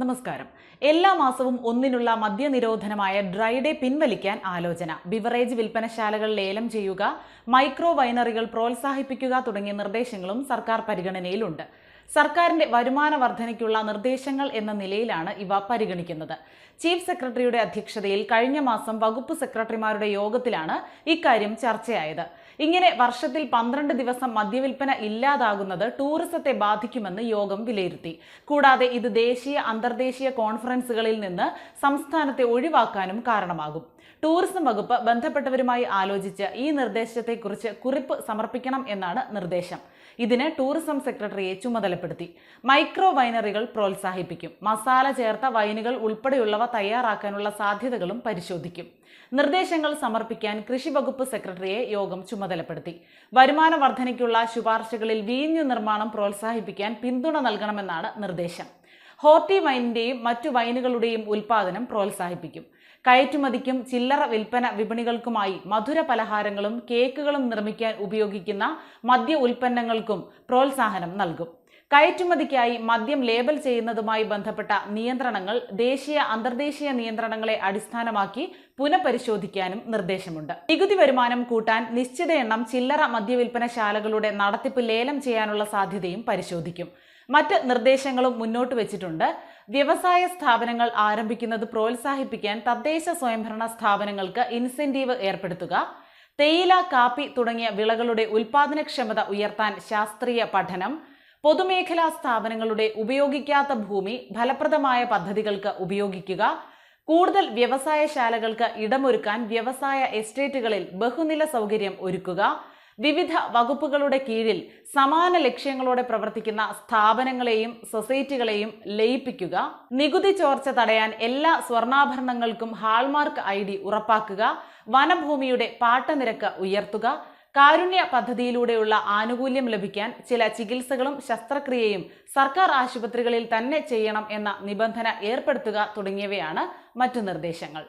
നമസ്കാരം. എല്ലാ മാസവും ഒന്നിനുള്ള മദ്യനിരോധനമായ ഡ്രൈ ഡേ പിൻവലിക്കാൻ ആലോചന. ബിവറേജ് വിൽപ്പനശാലകൾ ലേലം ചെയ്യുക മൈക്രോ വൈനറികൾ പ്രോത്സാഹിപ്പിക്കുക തുടങ്ങിയ നിർദ്ദേശങ്ങളും സർക്കാർ പരിഗണനയിലുണ്ട്. സർക്കാരിന്റെ വരുമാന വർധനയ്ക്കുള്ള നിർദ്ദേശങ്ങൾ എന്ന നിലയിലാണ് ഇവ പരിഗണിക്കുന്നത്. ചീഫ് സെക്രട്ടറിയുടെ അധ്യക്ഷതയിൽ കഴിഞ്ഞ മാസം വകുപ്പ് സെക്രട്ടറിമാരുടെ യോഗത്തിലാണ് ഇക്കാര്യം ചർച്ചയായത്. ഇങ്ങനെ വർഷത്തിൽ പന്ത്രണ്ട് ദിവസം മദ്യവിൽപ്പന ഇല്ലാതാകുന്നത് ടൂറിസത്തെ ബാധിക്കുമെന്ന് യോഗം വിലയിരുത്തി. കൂടാതെ ഇത് ദേശീയ അന്തർദേശീയ കോൺഫറൻസുകളിൽ നിന്ന് സംസ്ഥാനത്തെ ഒഴിവാക്കാനും കാരണമാകും. ടൂറിസം വകുപ്പ് ബന്ധപ്പെട്ടവരുമായി ആലോചിച്ച് ഈ നിർദ്ദേശത്തെക്കുറിച്ച് കുറിപ്പ് സമർപ്പിക്കണം എന്നാണ് നിർദ്ദേശം. ഇതിന് ടൂറിസം സെക്രട്ടറിയെ ചുമതലപ്പെടുത്തി. മൈക്രോ വൈനറികൾ പ്രോത്സാഹിപ്പിക്കും. മസാല ചേർത്ത വൈനുകൾ ഉൾപ്പെടെയുള്ളവ തയ്യാറാക്കാനുള്ള സാധ്യതകളും പരിശോധിക്കും. നിർദ്ദേശങ്ങൾ സമർപ്പിക്കാൻ കൃഷി വകുപ്പ് സെക്രട്ടറിയെ യോഗം ചുമതലപ്പെടുത്തി. വരുമാന വർധനയ്ക്കുള്ള ശുപാർശകളിൽ വീഞ്ഞു നിർമ്മാണം പ്രോത്സാഹിപ്പിക്കാൻ പിന്തുണ നൽകണമെന്നാണ് നിർദ്ദേശം. ഹോർട്ടി വൈനിന്റെയും മറ്റു വൈനുകളുടെയും ഉൽപാദനം പ്രോത്സാഹിപ്പിക്കും. കയറ്റുമതിക്കും ചില്ലറ വിൽപ്പന വിപണികൾക്കുമായി മധുര പലഹാരങ്ങളും കേക്കുകളും നിർമ്മിക്കാൻ ഉപയോഗിക്കുന്ന മദ്യ ഉൽപ്പന്നങ്ങൾക്കും പ്രോത്സാഹനം നൽകും. കയറ്റുമതിക്കായി മദ്യം ലേബൽ ചെയ്യുന്നതുമായി ബന്ധപ്പെട്ട നിയന്ത്രണങ്ങൾ ദേശീയ അന്തർദേശീയ നിയന്ത്രണങ്ങളെ അടിസ്ഥാനമാക്കി പുനഃപരിശോധിക്കാനും നിർദ്ദേശമുണ്ട്. നികുതി വരുമാനം കൂട്ടാൻ നിശ്ചിത എണ്ണം ചില്ലറ മദ്യവിൽപ്പനശാലകളുടെ നടത്തിപ്പ് ലേലം ചെയ്യാനുള്ള സാധ്യതയും പരിശോധിക്കും. മറ്റ് നിർദ്ദേശങ്ങളും മുന്നോട്ട് വെച്ചിട്ടുണ്ട്. വ്യവസായ സ്ഥാപനങ്ങൾ ആരംഭിക്കുന്നത് പ്രോത്സാഹിപ്പിക്കാൻ തദ്ദേശ സ്വയംഭരണ സ്ഥാപനങ്ങൾക്ക് ഇൻസെന്റീവ് ഏർപ്പെടുത്തുക. തേയില കാപ്പി തുടങ്ങിയ വിളകളുടെ ഉൽപാദനക്ഷമത ഉയർത്താൻ ശാസ്ത്രീയ പഠനം. പൊതുമേഖലാ സ്ഥാപനങ്ങളുടെ ഉപയോഗിക്കാത്ത ഭൂമി ഫലപ്രദമായ പദ്ധതികൾക്ക് ഉപയോഗിക്കുക. കൂടുതൽ വ്യവസായശാലകൾക്ക് ഇടമൊരുക്കാൻ വ്യവസായ എസ്റ്റേറ്റുകളിൽ ബഹുനില സൗകര്യം ഒരുക്കുക. വിവിധ വകുപ്പുകളുടെ കീഴിൽ സമാന ലക്ഷ്യങ്ങളോടെ പ്രവർത്തിക്കുന്ന സ്ഥാപനങ്ങളെയും സൊസൈറ്റികളെയും ലയിപ്പിക്കുക. നികുതി ചോർച്ച തടയാൻ എല്ലാ സ്വർണാഭരണങ്ങൾക്കും ഹാൾമാർക്ക് ഐ ഡി ഉറപ്പാക്കുക. വനഭൂമിയുടെ പാട്ടനിരക്ക് ഉയർത്തുക. കാരുണ്യ പദ്ധതിയിലൂടെയുള്ള ആനുകൂല്യം ലഭിക്കാൻ ചില ചികിത്സകളും ശസ്ത്രക്രിയയും സർക്കാർ ആശുപത്രികളിൽ തന്നെ ചെയ്യണം എന്ന നിബന്ധന ഏർപ്പെടുത്തുക തുടങ്ങിയവയാണ് മറ്റു നിർദ്ദേശങ്ങൾ.